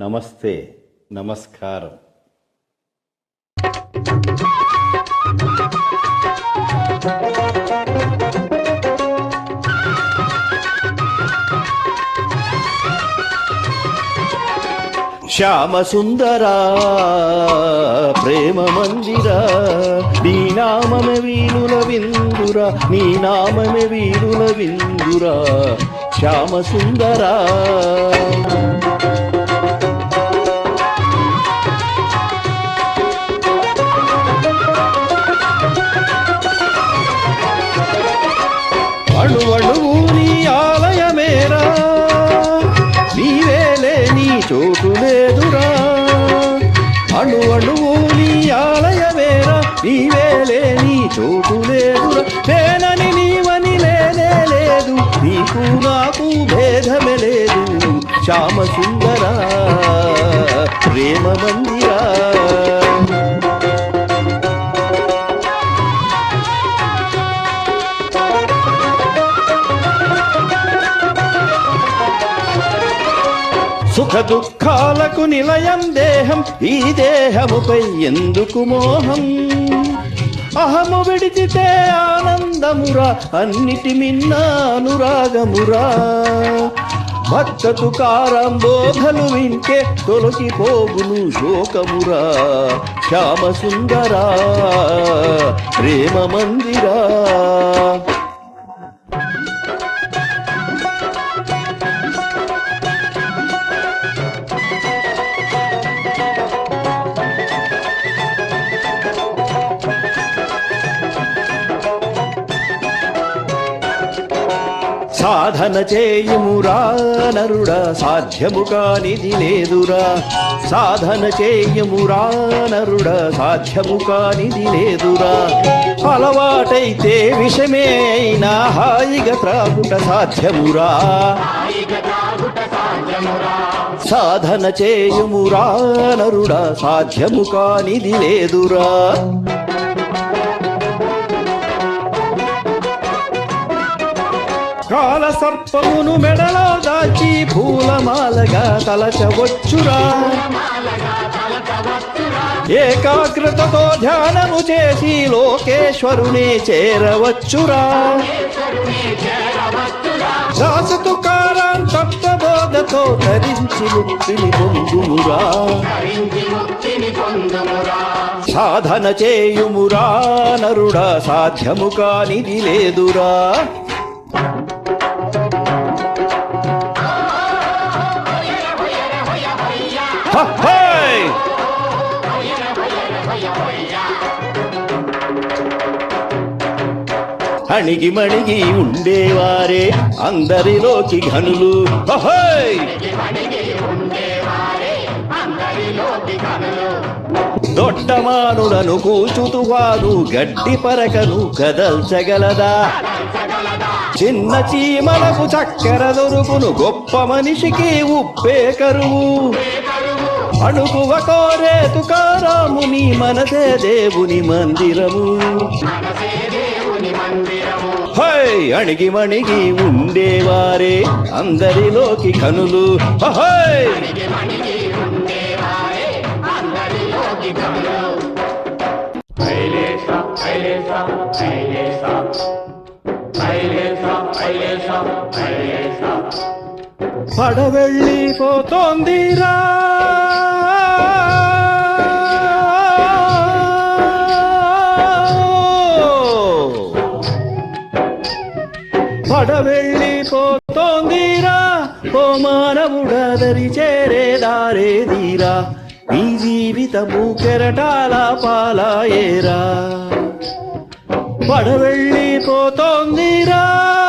నమస్తే నమస్కారం. శ్యామసుందరా ప్రేమ మందిరా నీ నామమే వీరుల విందురా నీ నామమే వీరుల విందురా. శ్యామసుందరా చోటు లేదురా. అణు అణువు నీ ఆలయమేరా నీవేలే నీ చోటు లేదురా. నేనని నీవని లేనే లేదు. నీకు నాకు భేదమే లేదు. శ్యామ సుందరా ప్రేమ మంది దుఃఖాలకు నిలయం దేహం ఈ దేహముపై ఎందుకు మోహం? అహము విడిచితే ఆనందమురా అన్నిటి మిన్న అనురాగమురా భక్త తుకారం బోధలు వింటే తొలగిపోగును శోకమురా. శ్యామ సుందరా ప్రేమ మందిరా. సాధన చేయుమురా నరుడా సాధ్యము కానిది లేదురా. సాధన చేయుమురా నరుడా సాధ్యము కానిది లేదురా. అలవాటైతే విషమే అయినా హాయిగా త్రాగుట సాధ్యమురా సాధన చేయుమురా నరుడా సాధ్యము కానిది లేదురా. కాల సర్పమును మెడలో దాచి పూలమాలగా తలచవచ్చురా. ఏకాగ్రతతో ధ్యానము చేసి లోకేశ్వరుని చేరవచ్చురా. దాసు తుకారాం తత్వబోధతో ధరించి ముక్తిని పొందుమురా. సాధన చేయుమురా నరుడా సాధ్యము కానిది లేదురా. అణిగి మణిగి ఉండేవారే అందరిలోకి ఘనులు. అహోయ్! కూచుతు వారు గడ్డి పరకను కదల్చగలదా? చిన్న చీమలకు చక్కెర దొరుకును గొప్ప మనిషికి ఉప్పే కరువు. అణుకువ కోరే తుకారాముని మనసే దేవుని మందిరము. హై అణిగి మణిగి ఉండేవారే అందరిలోకి కనులు. హై పోతోందిరా పాడ వెళ్ళిపోతోందిరా ఐలేసా ఐలేసా ఐలేసా పడవెళ్ళిపోతోందిరా. పడవెళ్ళిపోతోందిరా ఓ మానవుడదరి చేరేదారేదీరా ఈ జీవితము కెరటాల పాలాయేరా. పడవెళ్ళిపోతోందిరా.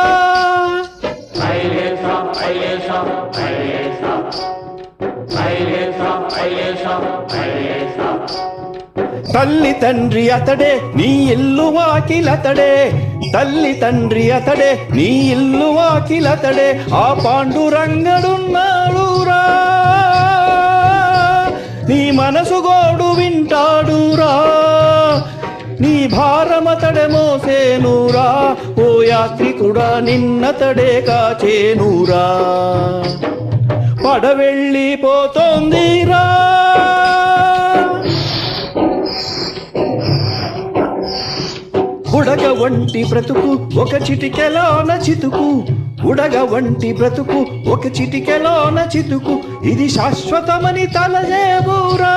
తల్లి తండ్రి అతడే నీ ఇల్లు వాకిలతడే. తల్లి తండ్రి అతడే నీ ఇల్లు వాకిలతడే. ఆ పాండురంగడున్నాడు రా నీ మనసు గోడు వింటాడు రా నీ భారమతడే మోసేనురా. ఓ యాత్రికుడా నిన్నతడే కాచేనురా. పడవెళ్ళిపోతోందిరా వంటి బ్రతుకు ఒక చిటికెలోన చితుకు బుడగ వంటి బ్రతుకు ఒక చిటికెలోన చితుకు ఇది శాశ్వతమని తలజేవురా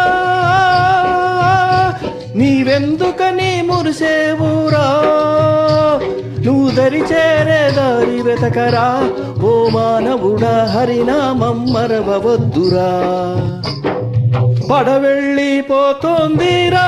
నీవెందుకని మురిసేవురా నువ్వు దరి చేరే దారి వెతకరా. ఓ మానవుడా హరినామం మరవద్దురా పడవెళ్ళిపోతోందిరా